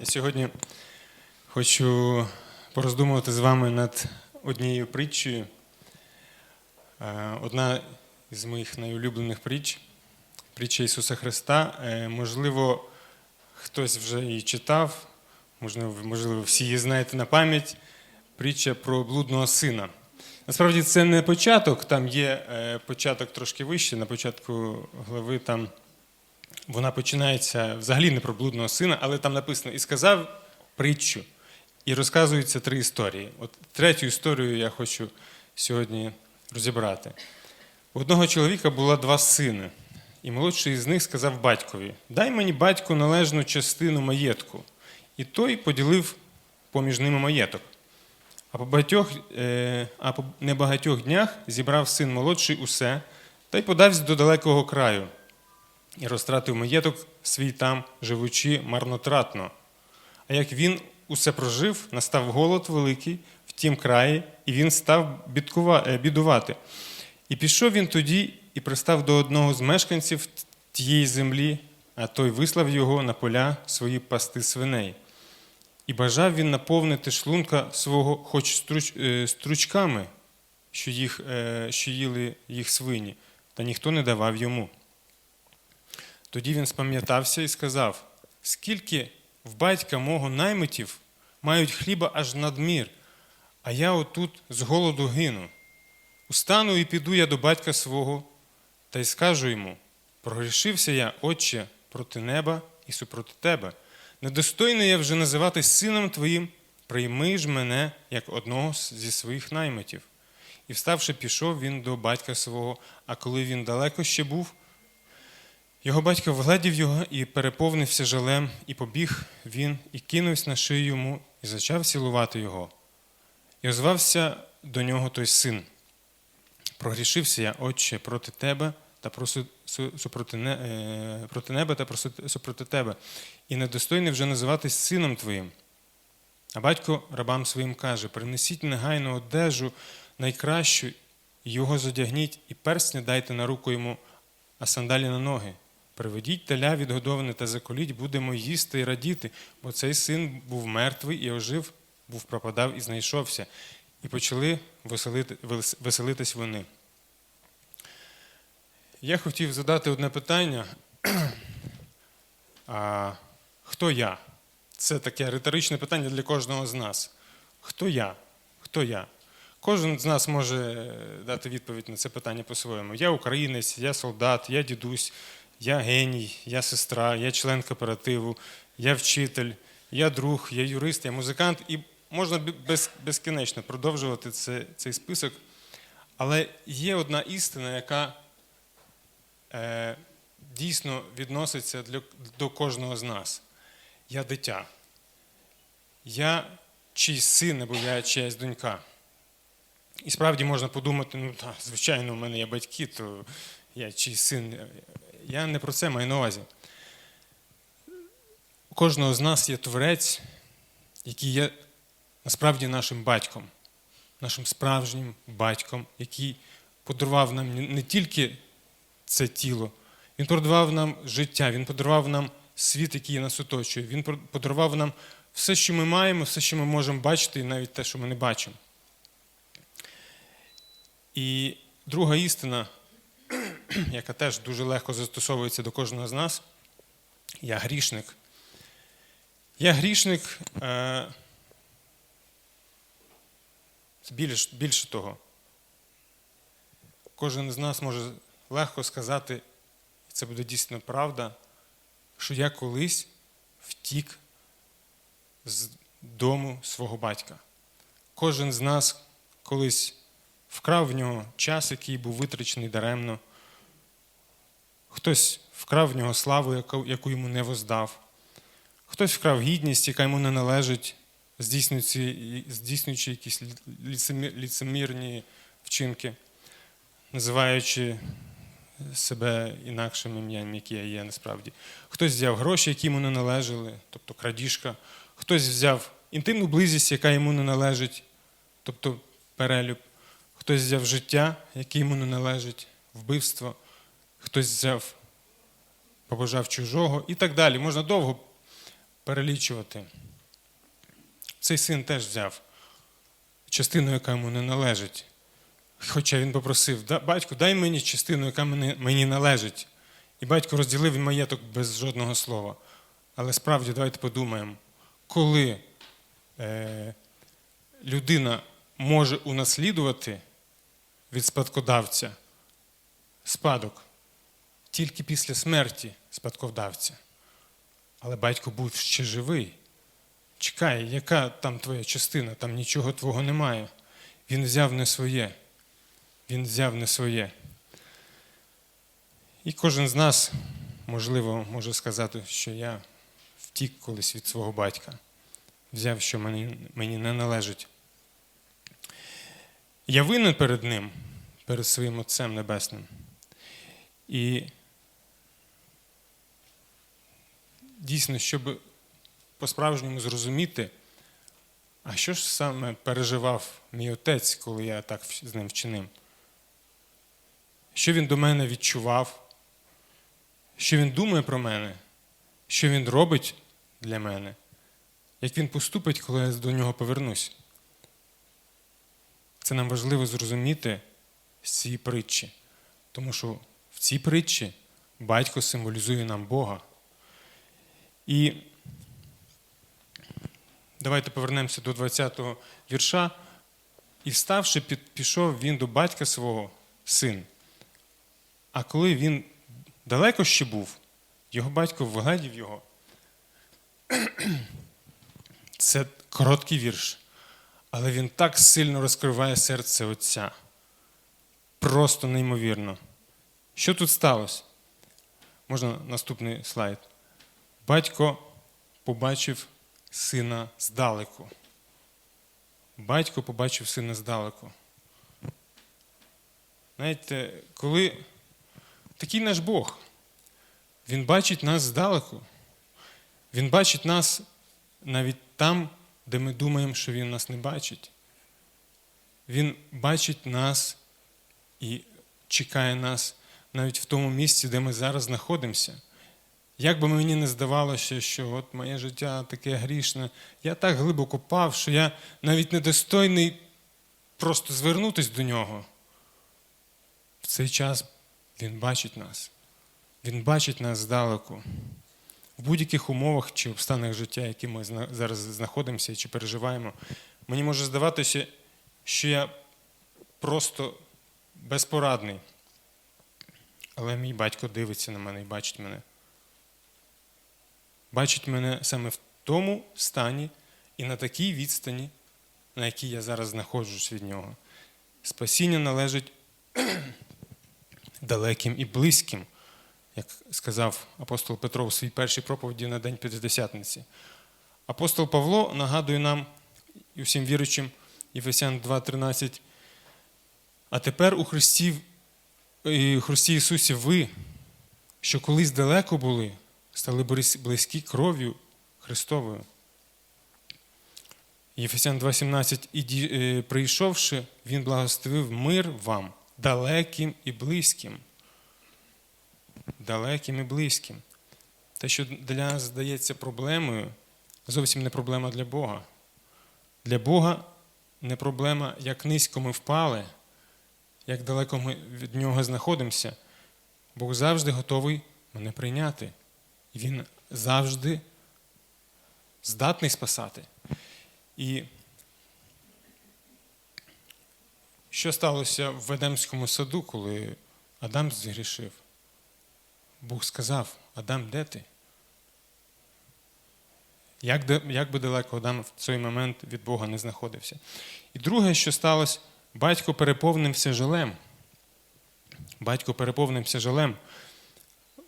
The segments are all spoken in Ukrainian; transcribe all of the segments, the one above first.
Я сьогодні хочу пороздумувати з вами над однією притчею. Е, Одна з моїх найулюблених притч притча Ісуса Христа. Е, Можливо, хтось вже її читав, можливо, можливо, всі її знаєте на пам'ять. Притча про блудного сина. Насправді це не початок, там є е, початок трошки вище, на початку глави там вона починається взагалі не про блудного сина, але там написано і сказав притчу. І розказуються три історії. От третю історію я хочу сьогодні розібрати. У одного чоловіка було два сини, і молодший з них сказав батькові: Дай мені батьку належну частину маєтку. І той поділив поміж ними маєток. А по багатьох, е, а по небагатьох днях зібрав син молодший усе та й подався до далекого краю і розтратив маєток свій там, живучи марнотратно. А як він усе прожив, настав голод великий в тім краї, і він став е, бідувати. І пішов він тоді і пристав до одного з мешканців тієї землі, а той вислав його на поля свої пасти свиней. І бажав він наповнити шлунка свого хоч струч, е, стручками, що, їх, е, що їли їх свині, та ніхто не давав йому. Тоді він спам'ятався і сказав: скільки в батька мого наймитів мають хліба аж надмір, а я отут з голоду гину. Устану і піду я до батька свого, та й скажу йому: прогрішився я, отче, проти неба і супроти тебе. Недостойний я вже називатись сином твоїм, прийми ж мене як одного зі своїх наймитів. І вставши, пішов він до батька свого, а коли він далеко ще був, його батько вгледів його і переповнився жалем, і побіг він, і кинувся на шию йому, і почав цілувати його. І озвався до нього той син. Прогрішився я, отче, проти тебе та не, е, проти неба та супроти тебе, і недостойний вже називатись сином твоїм. А батько рабам своїм каже: принесіть негайно одежу найкращу, його зодягніть, і персня дайте на руку йому, а сандалі на ноги. Приведіть теля відгодоване та заколіть, будемо їсти і радіти, бо цей син був мертвий і ожив, був пропадав і знайшовся. І почали веселити, веселитись вони. Я хотів задати одне питання. А, хто я? Це таке риторичне питання для кожного з нас. Хто я? Хто я? Кожен з нас може дати відповідь на це питання по-своєму. Я українець, я солдат, я дідусь, я геній, я сестра, я член кооперативу, я вчитель, я друг, я юрист, я музикант. І можна без, безкінечно продовжувати це, цей список. Але є одна істина, яка е, дійсно відноситься для, до кожного з нас. Я дитя. Я чийсь син або я чиясь донька. І справді можна подумати, ну так, звичайно, у мене є батьки, то я чийсь син. Я не про це маю на увазі. У кожного з нас є творець, який є насправді нашим батьком, нашим справжнім батьком, який подарував нам не тільки це тіло, він подарував нам життя, він подарував нам світ, який нас оточує. Він подарував нам все, що ми маємо, все, що ми можемо бачити, і навіть те, що ми не бачимо. І друга істина, яка теж дуже легко застосовується до кожного з нас, я грішник. Я грішник е, більш, більше того. Кожен з нас може легко сказати, і це буде дійсно правда, що я колись втік з дому свого батька. Кожен з нас колись вкрав в нього час, який був витрачений даремно. Хтось вкрав в нього славу, яку- йому не воздав. Хтось вкрав гідність, яка йому не належить, здійснюючи, здійснюючи якісь ліцемі- ліцемірні вчинки, називаючи себе інакшим ім'ям, яке я є насправді. Хтось взяв гроші, які йому не належали, тобто крадіжка. Хтось взяв інтимну близість, яка йому не належить, тобто перелюб. Хтось взяв життя, яке йому не належить, вбивство. Хтось взяв, побажав чужого і так далі. Можна довго перелічувати. Цей син теж взяв частину, яка йому не належить. Хоча він попросив, «Да- батько, дай мені частину, яка мені належить. І батько розділив маєток без жодного слова. Але справді давайте подумаємо, коли е, людина може унаслідувати від спадкодавця спадок тільки після смерті спадкодавця. Але батько був ще живий. Чекай, яка там твоя частина, там нічого твого немає. Він взяв не своє. Він взяв не своє. І кожен з нас, можливо, може сказати, що я втік колись від свого батька, взяв, що мені, мені не належить. Я винен перед ним, перед своїм Отцем Небесним. І дійсно, щоб по-справжньому зрозуміти, а що ж саме переживав мій отець, коли я так з ним вчинив? Що він до мене відчував? Що він думає про мене? Що він робить для мене? Як він поступить, коли я до нього повернусь? Це нам важливо зрозуміти з цієї притчі, тому що в цій притчі батько символізує нам Бога. І давайте повернемося до 20-го вірша. І вставши, пішов він до батька свого, син. А коли він далеко ще був, його батько вгледів його. Це короткий вірш, але він так сильно розкриває серце Отця. Просто неймовірно. Що тут сталося? Можна наступний слайд. Батько побачив сина здалеку. Батько побачив сина здалеку. Знаєте, коли такий наш Бог, Він бачить нас здалеку. Він бачить нас навіть там, де ми думаємо, що Він нас не бачить. Він бачить нас і чекає нас навіть в тому місці, де ми зараз знаходимося. Як би мені не здавалося, що от моє життя таке грішне, я так глибоко пав, що я навіть недостойний просто звернутися до нього. В цей час він бачить нас. Він бачить нас здалеку. В будь-яких умовах чи обставинах життя, які ми зараз знаходимося чи переживаємо, мені може здаватися, що я просто безпорадний. Але мій батько дивиться на мене і бачить мене. Бачить мене саме в тому стані і на такій відстані, на якій я зараз знаходжусь від нього. Спасіння належить далеким і близьким, як сказав апостол Петро у своїй першій проповіді на День П'ятидесятниці. Апостол Павло нагадує нам і всім віручим, Єфесян 2,13. А тепер у Христі, у Христі Ісусі ви, що колись далеко були, стали близькі кров'ю Христовою. Єфесян 2,17. І е, прийшовши, Він благословив мир вам, далеким і близьким. Далеким і близьким. Те, що для нас здається проблемою, зовсім не проблема для Бога. Для Бога не проблема, як низько ми впали, як далеко ми від Нього знаходимося. Бог завжди готовий мене прийняти. Він завжди здатний спасати. І що сталося в Едемському саду, коли Адам згрішив? Бог сказав: Адам, де ти? Як, як би далеко Адам в цей момент від Бога не знаходився. І друге, що сталося, батько переповнився жалем. Батько переповнився жалем.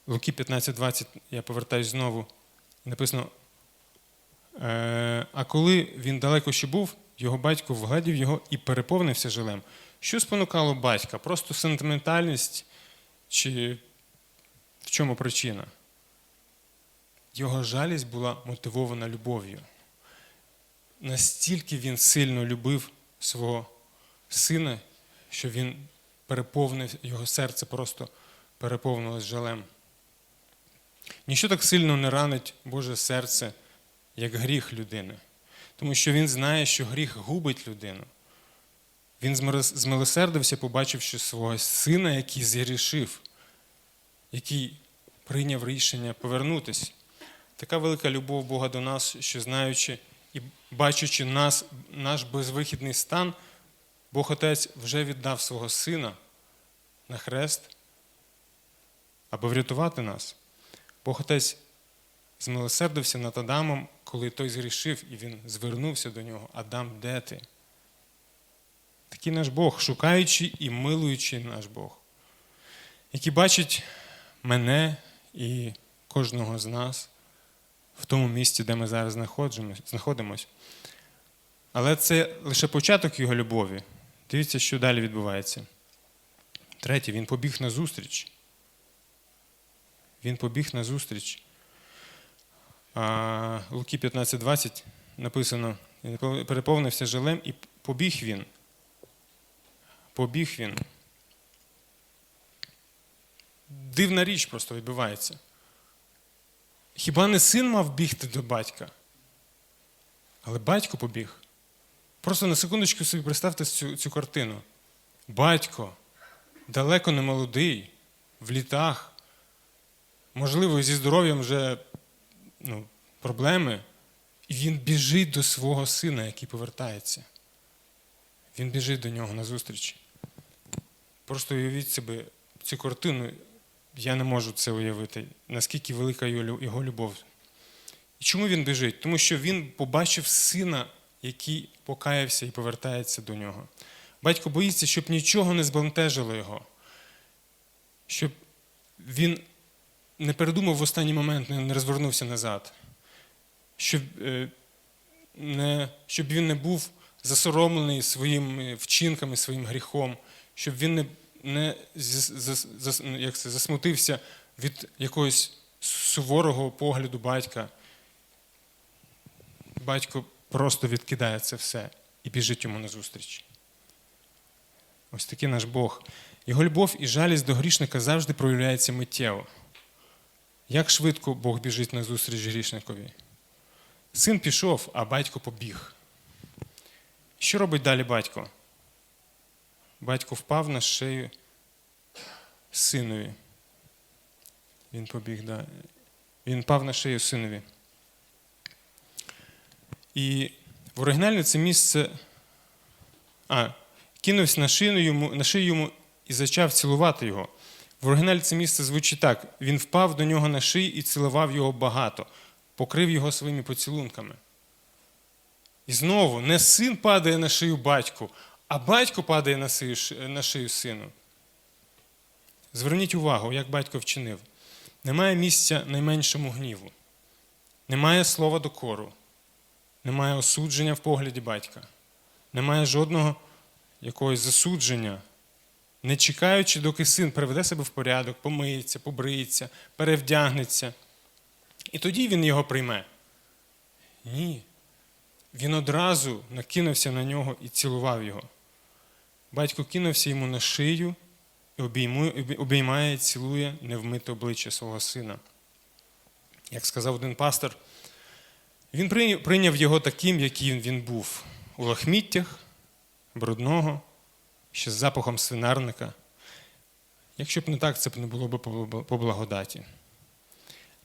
Луки 15.20, я повертаюсь знову. Написано: «Е, а коли він далеко ще був, його батько вгладів його і переповнився жалем. Що спонукало батька? Просто сентиментальність чи в чому причина? Його жалість була мотивована любов'ю. Настільки він сильно любив свого сина, що він переповнив, його серце просто переповнилось жалем. Ніщо так сильно не ранить Боже серце, як гріх людини. Тому що він знає, що гріх губить людину. Він змилосердився, побачивши свого сина, який згрішив, який прийняв рішення повернутися. Така велика любов Бога до нас, що знаючи і бачачи нас, наш безвихідний стан, Бог Отець вже віддав свого Сина на хрест, аби врятувати нас. Бог Отець змилосердився над Адамом, коли той згрішив, і він звернувся до нього. Адам, де ти? Такий наш Бог, шукаючий і милуючий наш Бог, який бачить мене і кожного з нас в тому місці, де ми зараз знаходимось. Але це лише початок його любові. Дивіться, що далі відбувається. Третє, він побіг на зустріч. Він побіг на зустріч. А, Луки 15.20 написано: «Він переповнився жалем і побіг він. Побіг він. Дивна річ просто відбувається. Хіба не син мав бігти до батька? Але батько побіг. Просто на секундочку собі представте цю, цю картину. Батько далеко не молодий, в літах, можливо, зі здоров'ям вже ну, проблеми. І він біжить до свого сина, який повертається. Він біжить до нього на зустріч. Просто уявіть собі цю картину, я не можу це уявити, наскільки велика його любов. І чому він біжить? Тому що він побачив сина, який покаявся і повертається до нього. Батько боїться, щоб нічого не збентежило його, щоб він не передумав в останній момент, не розвернувся назад, щоб, е, не, щоб він не був засоромлений своїми вчинками, своїм гріхом, щоб він не, не як це, засмутився від якогось суворого погляду батька. Батько просто відкидає це все і біжить йому назустріч. Ось такий наш Бог. Його любов і жалість до грішника завжди проявляється миттєво. Як швидко Бог біжить назустріч грішникові? Син пішов, а батько побіг. Що робить далі батько? Батько впав на шею синові. Він побіг, да. Він впав на шею синові. І в оригіналі це місце. А, кинувся на шию на шию йому і зачав цілувати його. В оригіналі це місце звучить так: він впав до нього на шию і цілував його багато, покрив його своїми поцілунками. І знову не син падає на шию батьку, а батько падає на шию, на шию сину. Зверніть увагу, як батько вчинив. Немає місця найменшому гніву, немає слова докору, немає осудження в погляді батька, немає жодного якогось засудження, не чекаючи, доки син приведе себе в порядок, помиється, побриється, перевдягнеться. І тоді він його прийме. Ні. Він одразу накинувся на нього і цілував його. Батько кинувся йому на шию і обіймає цілує невмите обличчя свого сина. Як сказав один пастор, він прийняв його таким, яким він був, у лахміттях, брудного, ще з запахом свинарника. Якщо б не так, це б не було б по благодаті.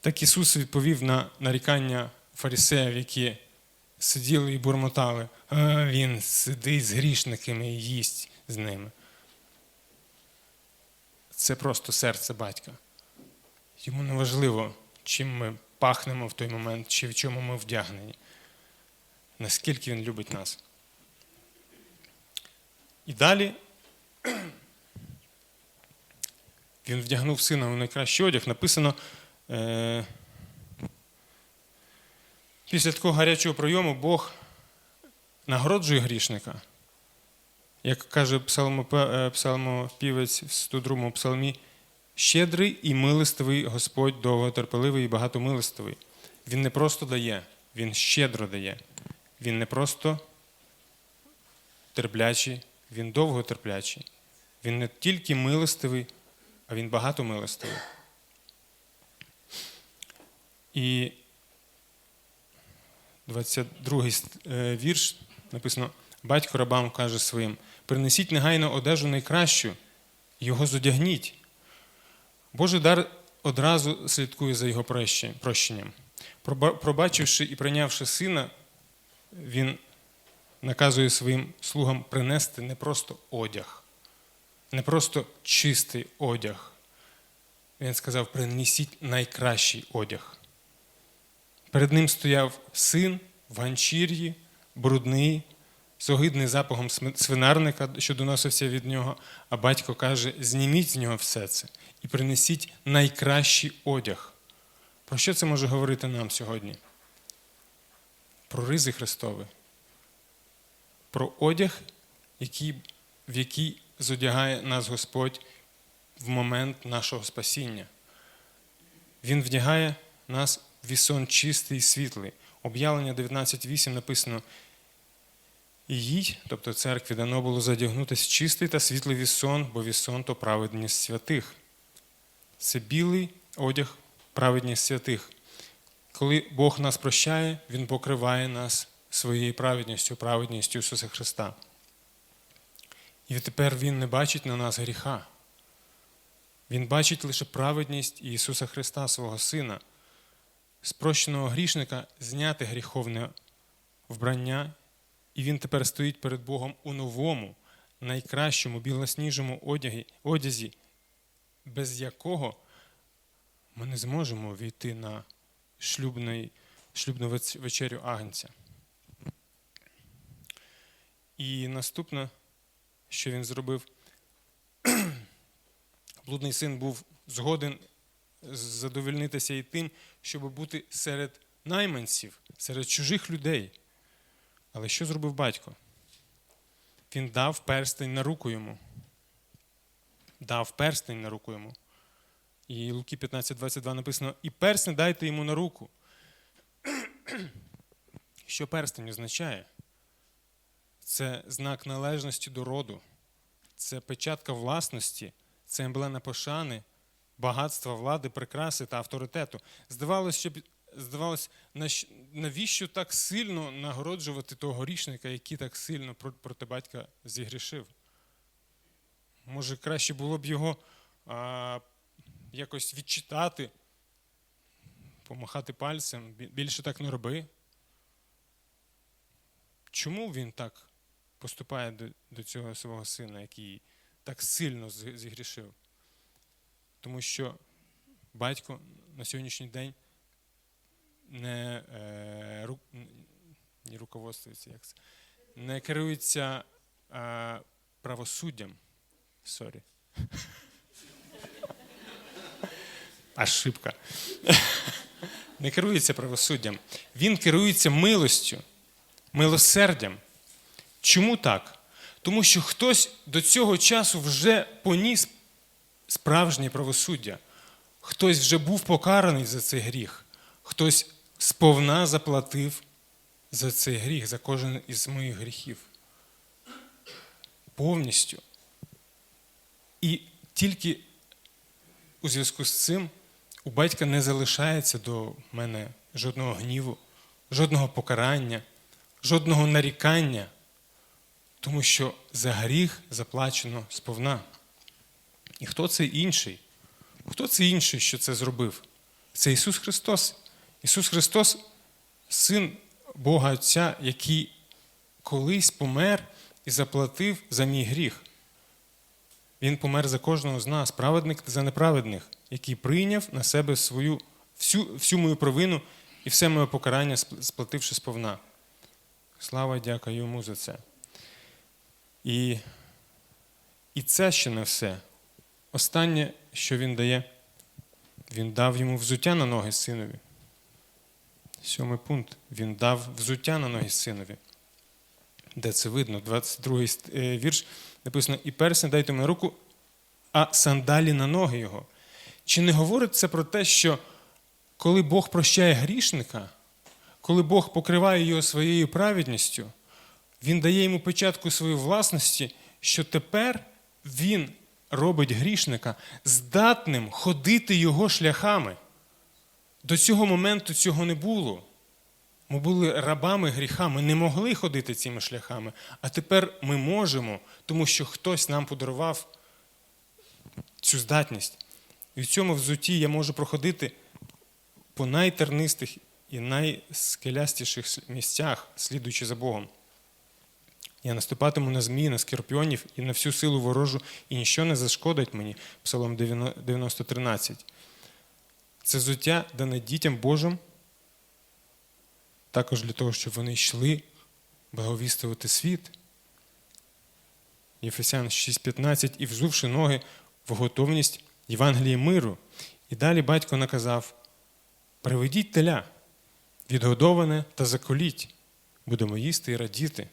Так Ісус відповів на нарікання фарисеїв, які сиділи і бурмотали, а Він сидить з грішниками і їсть з ними. Це просто серце батька. Йому не важливо, чим ми пахнемо в той момент, чи в чому ми вдягнені. Наскільки він любить нас. І далі він вдягнув сина у найкращий одяг. Написано, е, після такого гарячого прийому Бог нагороджує грішника. Як каже е, псалмопівець в 102 псалмі, щедрий і милостивий Господь довготерпеливий і багатомилостивий. Він не просто дає, він щедро дає. Він не просто терплячий, він довготерплячий. Він не тільки милостивий, а він багатомилостивий. І 22 е, вірш написано: Батько рабам каже своїм: принесіть негайно одежу найкращу, його зодягніть. Божий дар одразу слідкує за його прощенням. Пробачивши і прийнявши сина, він наказує своїм слугам принести не просто одяг, не просто чистий одяг. Він сказав: принесіть найкращий одяг. Перед ним стояв син в ганчір'ї, брудний, з огидним запахом свинарника, що доносився від нього, а батько каже: зніміть з нього все це і принесіть найкращий одяг. Про що це може говорити нам сьогодні? Про ризи Христові, про одяг, який, в який зодягає нас Господь в момент нашого спасіння. Він вдягає нас в вісон чистий і світлий. Об'явлення 19.8 написано: і їй, тобто церкві, дано було задягнутися чистий та світлий вісон, бо вісон то праведність святих. Це білий одяг праведність святих. Коли Бог нас прощає, Він покриває нас своєю праведністю, праведністю Ісуса Христа. І тепер Він не бачить на нас гріха. Він бачить лише праведність Ісуса Христа, свого Сина, спрощеного грішника зняти гріховне вбрання, і він тепер стоїть перед Богом у новому, найкращому, білосніжому одязі, без якого ми не зможемо війти на шлюбну вечерю Агнця. І наступне, що він зробив, блудний син був згоден задовольнитися і тим, щоб бути серед найманців, серед чужих людей. Але що зробив батько? Він дав перстень на руку йому. Дав перстень на руку йому. І Луки 15.22 написано: і перстень дайте йому на руку. Що перстень означає? Це знак належності до роду, це печатка власності, це емблема пошани, багатства, влади, прикраси та авторитету. Здавалося, що здавалось, навіщо так сильно нагороджувати того грішника, який так сильно проти батька зігрішив? Може, краще було б його а, якось відчитати, помахати пальцем, більше так не роби. Чому він так поступає до, до цього свого сина, який так сильно зігрішив? Тому що батько на сьогоднішній день не, е, ру, не руководствується, як це, не керується е, правосуддям. Сорі. Ошибка. Не керується правосуддям. Він керується милостю, милосердям. Чому так? Тому що хтось до цього часу вже поніс справжнє правосуддя. Хтось вже був покараний за цей гріх, хтось сповна заплатив за цей гріх, за кожен із моїх гріхів. Повністю. І тільки у зв'язку з цим у батька не залишається до мене жодного гніву, жодного покарання, жодного нарікання, тому що за гріх заплачено сповна. І хто це інший? Хто це інший, що це зробив? Це Ісус Христос. Ісус Христос, Син Бога Отця, який колись помер і заплатив за мій гріх. Він помер за кожного з нас, праведник за неправедних, який прийняв на себе свою, всю, всю мою провину і все моє покарання, сплативши сповна. Слава і дяка йому за це. І, і це ще не все. Останнє, що він дає, він дав йому взуття на ноги синові. Сьомий пункт. Він дав взуття на ноги синові. Де це видно? 22 ст- е, вірш написано: і персень дайте на руку, а сандалі на ноги його. Чи не говорить це про те, що коли Бог прощає грішника, коли Бог покриває його своєю праведністю, Він дає йому печатку своєї власності, що тепер він робить грішника здатним ходити його шляхами. До цього моменту цього не було. Ми були рабами гріха, ми не могли ходити цими шляхами, а тепер ми можемо, тому що хтось нам подарував цю здатність. І в цьому взутті я можу проходити по найтернистих і найскелястіших місцях, слідуючи за Богом. Я наступатиму на змій, на скорпіонів і на всю силу ворожу, і ніщо не зашкодить мені. Псалом 90.13. Це взуття дане дітям Божим, також для того, щоб вони йшли благовістувати світ. Єфесян 6.15, і взувши ноги в готовність Євангелії миру. І далі батько наказав: приведіть теля, відгодоване та заколіть, будемо їсти і радіти.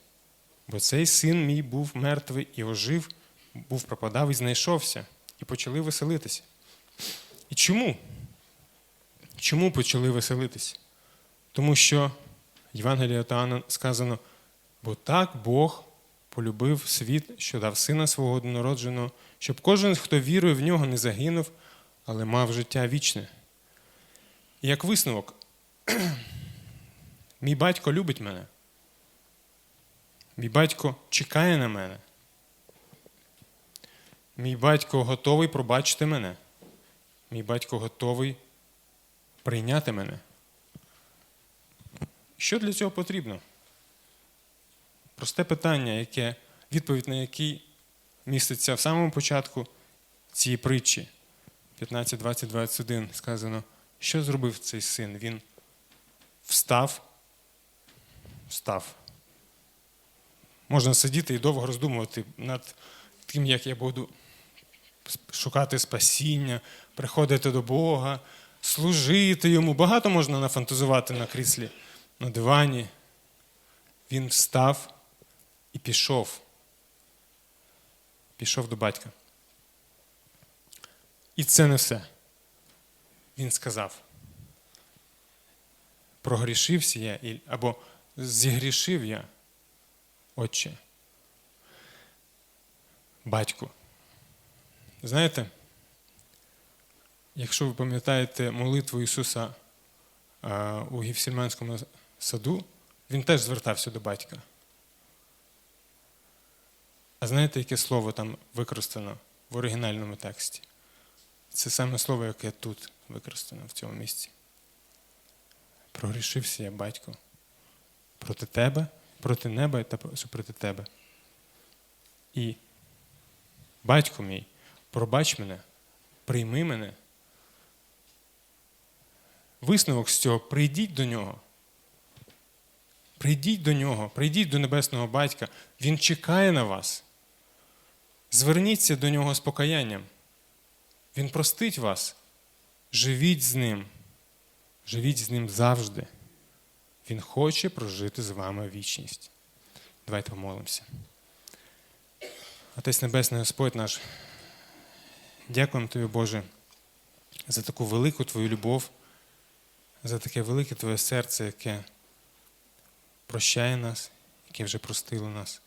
Бо цей син мій був мертвий і ожив, був пропадав і знайшовся, і почали веселитися. І чому? Чому почали веселитися? Тому що от Іоанна сказано, бо так Бог полюбив світ, що дав сина свого однородженого, щоб кожен, хто вірує в нього, не загинув, але мав життя вічне. І як висновок, мій батько любить мене. Мій батько чекає на мене. Мій батько готовий пробачити мене. Мій батько готовий прийняти мене. Що для цього потрібно? Просте питання, яке, відповідь на яке міститься в самому початку цієї притчі. 15, 20, 21 сказано, що зробив цей син? Він встав, встав. Можна сидіти і довго роздумувати над тим, як я буду шукати спасіння, приходити до Бога, служити йому. Багато можна нафантазувати на кріслі, на дивані. Він встав і пішов. Пішов до батька. І це не все. Він сказав. Прогрішився я або зігрішив я. Отче, батьку. Знаєте, якщо ви пам'ятаєте молитву Ісуса у Гівсільманському саду, Він теж звертався до батька. А знаєте, яке слово там використано в оригінальному тексті? Це саме слово, яке тут використано в цьому місці. Прогрішився я, батько, проти тебе проти неба та супроти тебе. І, батько мій, пробач мене, прийми мене. Висновок з цього прийдіть до нього. Прийдіть до нього, прийдіть до Небесного Батька. Він чекає на вас. Зверніться до нього з покаянням. Він простить вас. Живіть з ним. Живіть з ним завжди. Він хоче прожити з вами вічність. Давайте помолимося. Отець Небесний Господь наш, дякуємо Тобі, Боже, за таку велику Твою любов, за таке велике Твоє серце, яке прощає нас, яке вже простило нас.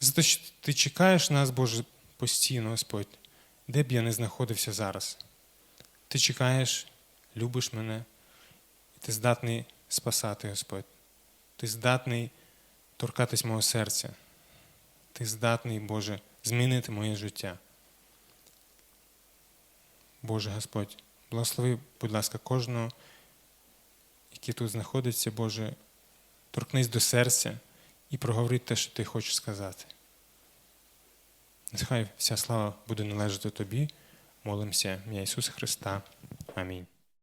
За те, що Ти чекаєш нас, Боже, постійно, Господь, де б я не знаходився зараз. Ти чекаєш, любиш мене, і ти здатний спасати, Господь. Ти здатний торкатись мого серця. Ти здатний, Боже, змінити моє життя. Боже Господь, благослови, будь ласка, кожного, який тут знаходиться, Боже, торкнись до серця і проговори те, що ти хочеш сказати. Нехай вся слава буде належати Тобі. Молимося, ім'я Ісуса Христа. Амінь.